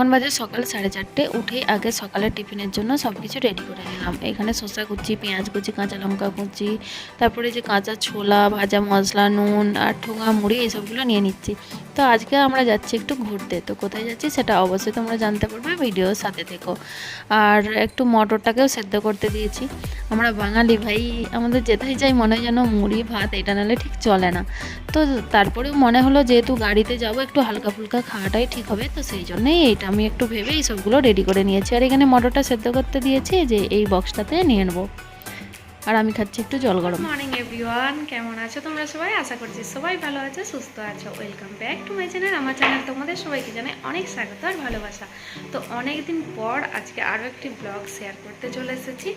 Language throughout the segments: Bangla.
এখন বাজে সকাল সাড়ে চারটে, উঠেই আগে সকালের টিফিনের জন্য সব কিছু রেডি করে নিলাম। এখানে শসা কুচি, পেঁয়াজ কুচি, কাঁচা লঙ্কা কুচি, তারপরে যে কাঁচা ছোলা, ভাজা মশলা নুন আর ঠোঙা, মুড়ি এইসবগুলো নিয়ে নিচ্ছি। তো আজকে আমরা যাচ্ছি একটু ঘুরতে। তো কোথায় যাচ্ছি সেটা অবশ্যই তোমরা জানতে পারবে ভিডিওর সাথে থেকো। আর একটু মটরটাকেও সেদ্ধ করতে দিয়েছি। আমরা বাঙালি ভাই, আমাদের যেতেই যাই মনে হয় যেন মুড়ি, ভাত, এটা নাহলে ঠিক চলে না। তো তারপরেও মনে হলো যেহেতু গাড়িতে যাব, একটু হালকা ফুলকা খাওয়াটাই ঠিক হবে। তো সেই জন্যই এইটা আমি একটু ভেবে এই সবগুলো রেডি করে নিয়েছি। আর এখানে মটরটা সেদ্ধ করতে দিয়েছি, যে এই বক্সটাতে নিয়ে নেব। আর আমি খাচ্ছি একটু জল গরম। মর্নিং এভরিওয়ান কেমন আছো তোমরা সবাই? আশা করছি সবাই ভালো আছো, সুস্থ আছো। Welcome back to my channel আমার চ্যানেল তোমাদের সবাইকে জানাই অনেক স্বাগত আর ভালোবাসা। তো অনেক দিন পর আজকে আরও একটি ব্লগ শেয়ার করতে চলে এসেছি।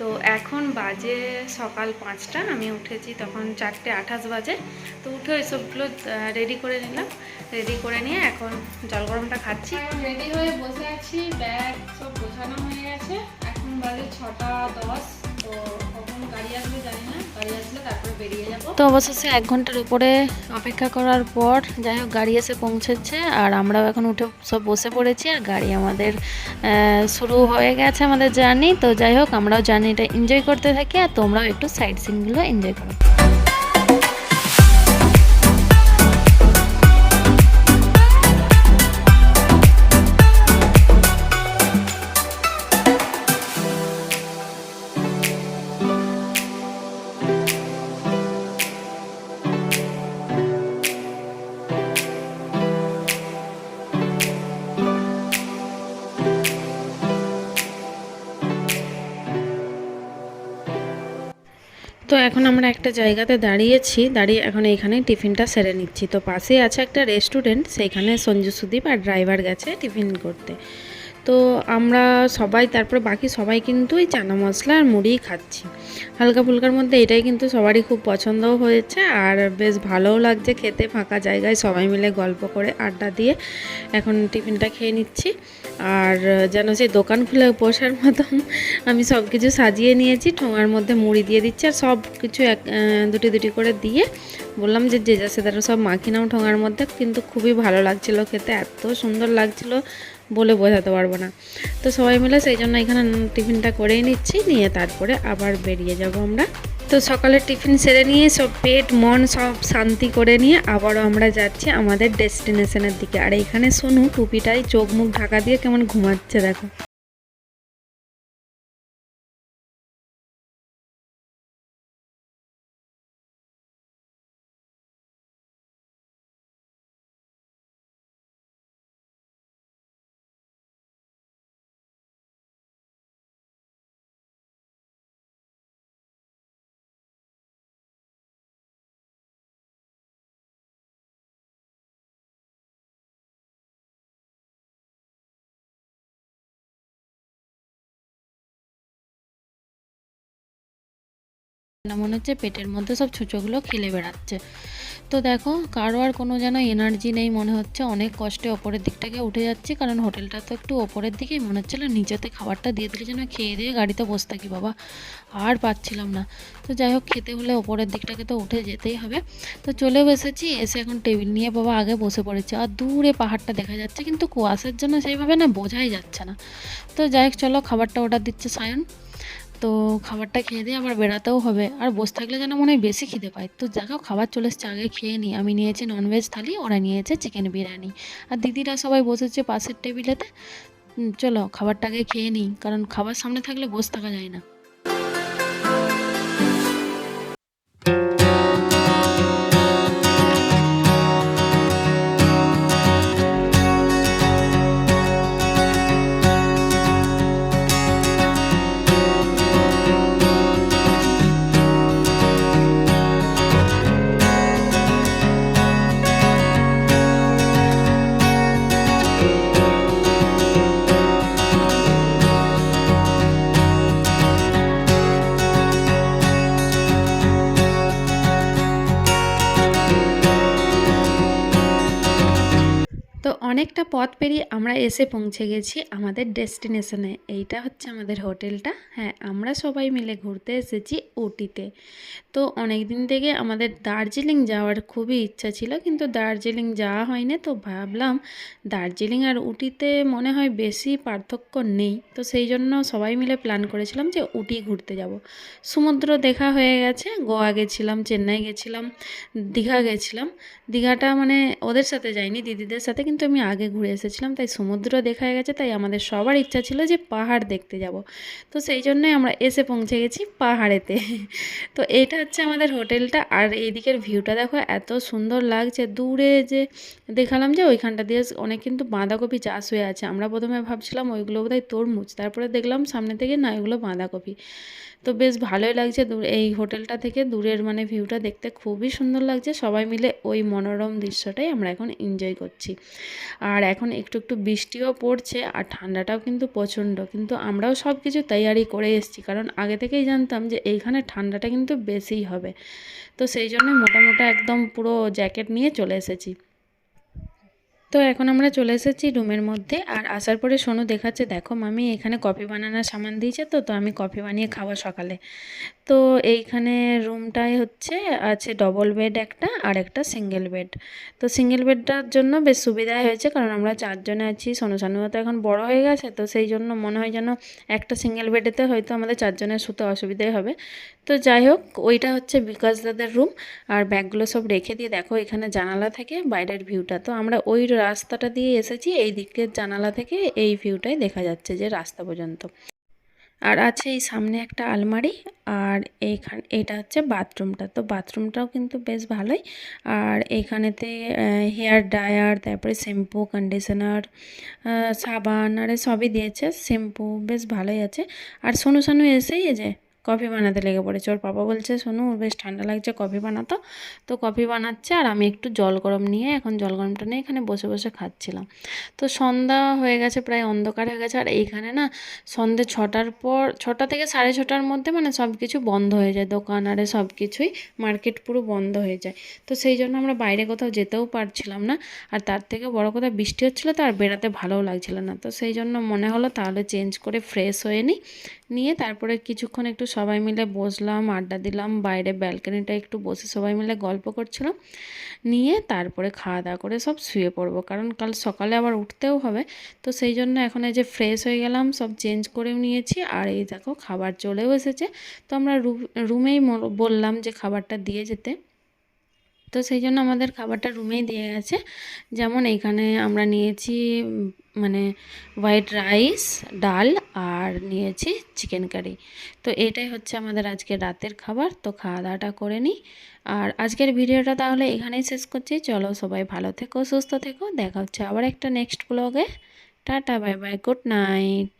তো এখন বাজে সকাল পাঁচটা, আমি উঠেছি তখন চারটে আঠাশ বাজে। তো উঠে ওই সবগুলো রেডি করে নিলাম। রেডি করে নিয়ে এখন জল গরমটা খাচ্ছি। রেডি হয়ে বসে আছি ব্যাগ সব গোছানো হয়ে গেছে। এখন বাজে ছটা দশ, তো তো অবশেষে এক ঘণ্টার উপরে অপেক্ষা করার পর যাই হোক, গাড়ি এসে পৌঁছেছে আর আমরাও এখন উঠে সব বসে পড়েছি আর গাড়ি আমাদের শুরু হয়ে গেছে আমাদের জার্নি। তো যাই হোক, আমরাও জার্নিটা এনজয় করতে থাকি আর তোমরাও একটু সাইড সিনগুলো এনজয় করো। তো এখন আমরা একটা জায়গাতে দাঁড়িয়েছি, দাঁড়িয়ে এখন এইখানে টিফিনটা সেরে নিচ্ছি। তো পাশেই আছে একটা রেস্টুরেন্ট সেইখানে সঞ্জু সুদীপ আর ড্রাইভার গেছে টিফিন করতে। তো আমরা সবাই, তারপর বাকি সবাই কিন্তু এই চানা মশলা আর মুড়িই খাচ্ছি। হালকা ফুলকার মধ্যে এটাই কিন্তু সবারই খুব পছন্দও হয়েছে আর বেশ ভালোও লাগছে খেতে। ফাঁকা জায়গায় সবাই মিলে গল্প করে আড্ডা দিয়ে এখন টিফিনটা খেয়ে নিচ্ছি। আর যেন সেই দোকান খুলে বসার মতন আমি সব কিছু সাজিয়ে নিয়েছি, ঠোঙার মধ্যে মুড়ি দিয়ে দিচ্ছি আর সব কিছু এক দুটি দুটি করে দিয়ে বললাম যে যে যা সেদারা সব মাখি নাও ঠোঙার মধ্যে। কিন্তু খুবই ভালো লাগছিল খেতে, এত সুন্দর লাগছিল। বলে বোঝাতে পারব না। তো সবাই মিলে সেই জন্য এখানে টিফিনটা করেই নিচ্ছি, নিয়ে তারপরে আবার বেরিয়ে যাব আমরা। তো সকালে টিফিন সেরে নিয়ে সব পেট, মন সব শান্তি করে নিয়ে আবারও আমরা যাচ্ছি আমাদের ডেস্টিনেশনের দিকে। আর এখানে শুনু টুপিটাই, চোখ মুখ ঢাকা দিয়ে কেমন ঘুমাচ্ছে দেখো। না, মনে হচ্ছে পেটের মধ্যে সব ছুঁচোগুলো খেলে বেড়াচ্ছে। তো দেখো, কারও আর কোনো যেন এনার্জি নেই, মনে হচ্ছে অনেক কষ্টে ওপরের দিকটাকে উঠে যাচ্ছি, কারণ হোটেলটা তো একটু ওপরের দিকেই, মনে হচ্ছিল নিচেতে খাবারটা দিয়ে দিলে যেন খেয়ে দিয়ে গাড়িতে বসে থাকি, বাবা। আর পাচ্ছিলাম না। তো যাই হোক, খেতে হলে ওপরের দিকটাকে তো উঠে যেতেই হবে। তো চলেও এসেছি, এসে এখন টেবিল নিয়ে বাবা আগে বসে পড়েছে। আর দূরে পাহাড়টা দেখা যাচ্ছে, কিন্তু কুয়াশার জন্য সেইভাবে না বোঝাই যাচ্ছে না। তো যাই হোক, চলো খাবারটা অর্ডার দিচ্ছে সায়ন। তো খাবারটা খেয়ে দিয়ে আবার বেড়াতেও হবে। আর বসে থাকলে যেন মনে হয় বেশি খিদে পায়। তো দেখো খাবার চলে এসছে, আগে খেয়ে নিই আমি নিয়েছি ননভেজ থালি, ওরা নিয়েছে চিকেন বিরিয়ানি। আর দিদিরা সবাই বসেছে পাশের টেবিলেতে চলো, খাবারটা আগে খেয়ে নিই কারণ খাবার সামনে থাকলে বসে থাকা যায় না। অনেকটা পথ পেরিয়ে আমরা এসে পৌঁছে গেছি আমাদের ডেস্টিনেশনে। এইটা হচ্ছে আমাদের হোটেলটা। হ্যাঁ আমরা সবাই মিলে ঘুরতে এসেছি উটিতে তো অনেক দিন থেকে আমাদের দার্জিলিং যাওয়ার খুবই ইচ্ছা ছিল, কিন্তু দার্জিলিং যাওয়া হয়নি, তো ভাবলাম দার্জিলিং আর উটিতে মনে হয় বেশি পার্থক্য নেই। তো সেই জন্য সবাই মিলে প্ল্যান করেছিলাম যে উটি ঘুরতে যাব। সমুদ্র দেখা হয়ে গেছে, গোয়া গেছিলাম, চেন্নাই গেছিলাম, দীঘা গেছিলাম। দীঘাটা মানে ওদের সাথে যাইনি, দিদিদের সাথে, কিন্তু আমি আগে ঘুরে এসেছিলাম, তাই সমুদ্র দেখা গেছে, তাই আমাদের সবার ইচ্ছা ছিল যে পাহাড় দেখতে যাব। তো সেই জন্যই আমরা এসে পৌঁছে গেছি পাহাড়েতে। তো এটা হচ্ছে আমাদের হোটেলটা, আর এইদিকের ভিউটা দেখো, এত সুন্দর লাগছে। দূরে যে দেখালাম যে ওইখানটা দিয়ে অনেক কিন্তু বাঁধাকপি চাষ হয়ে আছে। আমরা প্রথমে ভাবছিলাম ওইগুলো বোধহয় তরমুজ, তারপরে দেখলাম সামনে থেকে না ওইগুলো বাঁধাকপি। তো বেশ ভালোই লাগছে এই হোটেলটা থেকে দূরের মানে ভিউটা দেখতে খুবই সুন্দর লাগছে। সবাই মিলে ওই মনোরম দৃশ্যটাই আমরা এখন এনজয় করছি। আর এখন একটু একটু বৃষ্টিও পড়ছে আর ঠান্ডাটাও কিন্তু প্রচণ্ড। কিন্তু আমরাও সব কিছু তৈয়ারি করে এসেছি। কারণ আগে থেকেই জানতাম যে এইখানে ঠান্ডাটা কিন্তু বেশিই হবে। তো সেই জন্য মোটামোটা একদম পুরো জ্যাকেট নিয়ে চলে এসেছি। তো এখন আমরা চলে এসেছি রুমের মধ্যে। আর আসার পরে সোনু দেখাচ্ছে, দেখো মামি, এখানে কফি বানানোর সামান দিয়েছে তো তো আমি কফি বানিয়ে খাব সকালে। তো এইখানে রুমটায় হচ্ছে, আছে ডবল বেড একটা আর একটা সিঙ্গেল বেড তো সিঙ্গেল বেডটার জন্য বেশ সুবিধাই হয়েছে, কারণ আমরা চারজনে আছি, সোনু সানুও তো এখন বড় হয়ে গেছে, তো সেই জন্য মনে হয় যেন একটা সিঙ্গেল বেডেতে হয়তো আমাদের চারজনের শুতে অসুবিধাই হবে। তো যাই হোক, ওইটা হচ্ছে বিকাশ দাদার রুম আর ব্যাগগুলো সব রেখে দিয়ে দেখো, এখানে জানালা থেকে, বাইরের ভিউটা তো আমরা ওই রাস্তাটা দিয়ে এসেছি, এই দিকের জানালা থেকে এই ভিউটাই দেখা যাচ্ছে যে রাস্তা পর্যন্ত। আর আছে এই সামনে একটা আলমারি, আর এইখান, এটা হচ্ছে বাথরুমটা। তো বাথরুমটাও কিন্তু বেশ ভালোই। আর এইখানেতে হেয়ার ড্রায়ার, তারপরে শ্যাম্পু কন্ডিশনার সাবান, আর সবই দিয়েছে। শ্যাম্পু বেশ ভালোই আছে। আর সোনু সানু এসেই যে কফি বানাতে লেগে পড়েছে। ওর পাপা বলছে, শোনো, ওর বেশ ঠান্ডা লাগছে, কফি বানাতো। তো কফি বানাচ্ছে আর আমি একটু জল গরম নিয়ে এখন জল গরমটা নিয়ে এখানে বসে বসে খাচ্ছিলাম। তো সন্ধ্যা হয়ে গেছে, প্রায় অন্ধকার হয়ে গেছে। আর এইখানে না সন্ধে ছটার পর, ছটা থেকে সাড়ে ছটার মধ্যে মানে সব কিছু বন্ধ হয়ে যায়। দোকান আরে সব কিছুই মার্কেট পুরো বন্ধ হয়ে যায়। তো সেই জন্য আমরা বাইরে কোথাও যেতেও পারছিলাম না। আর তার থেকে বড় কথা, বৃষ্টি হচ্ছিল তো আর বেড়াতে ভালোও লাগছিল না। তো সেই জন্য মনে হলো তাহলে চেঞ্জ করে ফ্রেশ হয়ে নিই। নিয়ে তারপরে কিছুক্ষণ একটু সবাই মিলে বসলাম, আড্ডা দিলাম, বাইরে ব্যালকানিটা একটু বসে সবাই মিলে গল্প করছিলাম। নিয়ে তারপরে খাওয়া দাওয়া করে সব শুয়ে পড়ব, কারণ কাল সকালে আবার উঠতেও হবে। তো সেই জন্য এখন এই যে ফ্রেশ হয়ে গেলাম, সব চেঞ্জ করেও নিয়েছি। আর এই দেখো, খাবার চলেও এসেছে। তো আমরা রুমেই বললাম যে খাবারটা দিয়ে যেতে। তো সেই জন্য আমাদের খাবারটা রুমেই দিয়ে গেছে। যেমন এইখানে আমরা নিয়েছি মানে হোয়াইট রাইস ডাল আর নিয়েছি চিকেন কারি তো এটাই হচ্ছে আমাদের আজকে রাতের খাবার। তো খাওয়া দাওয়াটা করে নিই। আর আজকের ভিডিওটা তাহলে এখানেই শেষ করছি। চলো সবাই ভালো থেকো, সুস্থ থেকো। দেখা হচ্ছে আবার একটা নেক্সট ব্লগে tata bye bye good night